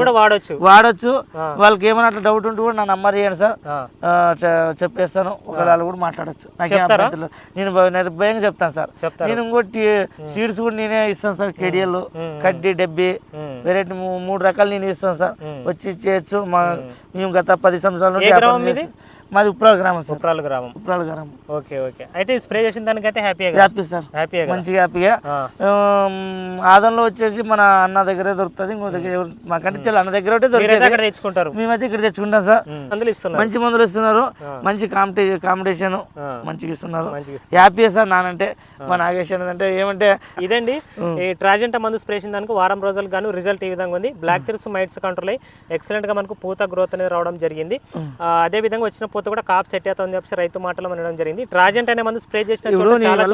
కూడా వాడొచ్చు. వాళ్ళకి ఏమైనా అట్లా డౌట్ ఉంటే కూడా నా నంబర్ ఇవ్వండి సార్. చెప్పేస్తాను. ఒకవేళ కూడా మాట్లాడచ్చు. నాకేం. నేను నిర్భయంగా చెప్తాను సార్. నేను ఇంకోటి సీడ్స్ కూడా నేనే ఇస్తాను సార్ కేడిఎల్ కడ్డీ డబ్బి. వెరైటీ మూడు రకాలు నేను ఇస్తాను సార్. వచ్చి చేయొచ్చు మా మేము. గత పది సంవత్సరాల మీది? ఉప్రాల గ్రామం సార్. ఉప్రాల గ్రామం. ఉప్రాల గ్రామం. Okay okay. అయితే స్ప్రే చేసిన దానికైతే హ్యాపీగా హ్యాపీ సార్. హ్యాపీగా మంచిగా హ్యాపీగా ఆదంలో వచ్చేసి మన అన్న దగ్గరే దొరుకుతుంది ఇంకో దగ్గర మాకంటే తెలియదు అన్న దగ్గర ఒకటే అక్కడ తెచ్చుకుంటారు. మేమైతే ఇక్కడ తెచ్చుకుంటాం సార్. మందులు ఇస్తున్నారు. మంచి మందులు ఇస్తున్నారు. మంచి కాంపిటీ కాంపిటీషన్. మంచిగా ఇస్తున్నారు. హ్యాపీ సార్ నానంటే. మా నాగేష్ అంటే ఏమంటే ఇదండి ఈ ట్రాజెంటా మందు స్ప్రే చేసిన దానికి వారం రోజులకు గాను రిజల్ట్ ఈ విధంగా ఉంది. బ్లాక్ థిర్స్ మైట్స్ కంట్రోల్ అయ్యి ఎక్సలెంట్గా మనకు పూత గ్రోత్ అనేది రావడం జరిగింది. అదే విధంగా వచ్చిన పూత కూడా కాప్ సెట్ అవుతుందని చెప్పి రైతు మాటలు వినడం జరిగింది. ట్రాజెంట్ అనే మందు స్ప్రే చేసిన చాలా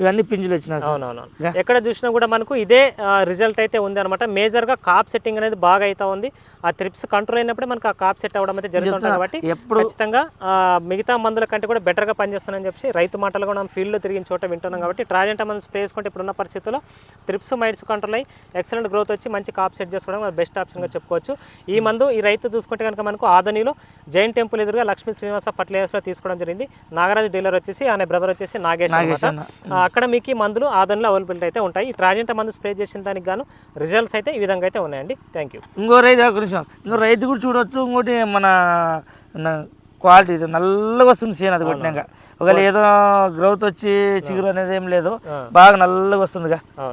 ఇవన్నీ పింజులు వచ్చినాయి అవునవును ఎక్కడ చూసినా కూడా మనకు ఇదే రిజల్ట్ అయితే ఉంది అనమాట మేజర్గా కాప్ సెట్టింగ్ అనేది బాగా అవుతా ఉంది. ఆ త్రిప్స్ కంట్రోల్ అయినప్పుడే మనకు ఆ కాప్ సెట్ అవ్వడం అయితే జరుగుతుంటుంది కాబట్టి ఎప్పుడు ఖచ్చితంగా మిగతా మందుల కంటే కూడా బెటర్గా పనిచేస్తానని చెప్పి రైతు మాటలు కూడా మనం ఫీల్డ్లో తిరిగిన చోట వింటున్నాం కాబట్టి ట్రాజెంటా మనం స్ప్రే చేసుకుంటే ఇప్పుడున్న పరిస్థితుల్లో త్రిప్స్ మైట్స్ కంట్రోల్ అయ్యి ఎక్సలెంట్ గ్రోత్ వచ్చి మంచి కాప్ సెట్ చేసుకోవడం బెస్ట్ ఆప్షన్గా చెప్పుకోవచ్చు. ఈ మందు ఈ రైతు చూసుకుంటే కనుక మనకు ఆదనిలో జైన్ టెంపుల్ ఎదురుగా లక్ష్మీ శ్రీనివాస ఫర్టిలైజర్స్లో తీసుకోవడం జరిగింది. నాగరాజు డీలర్ వచ్చేసి ఆయన బ్రదర్ వచ్చేసి నాగేష్ అక్కడ మీకు ఈ మందులు ఆదరణలో అవైలబిలిటీ అయితే ఉంటాయి. ఈ ట్రాజెంటా మందు స్ప్రే చేసిన దానికి గాను రిజల్ట్స్ అయితే ఈ విధంగా అయితే ఉన్నాయండి. థ్యాంక్ యూ ఇంకో రైతు ఒక నిమిషం. ఇంకో రైతు కూడా చూడొచ్చు. ఇంకోటి మన క్వాలిటీ నల్లగా వస్తుంది సీన్ అది కొట్టినాక. ఒకవేళ ఏదో గ్రోత్ వచ్చి చిగురు అనేది ఏం లేదు. బాగా నల్లగా వస్తుందిగా. అవును.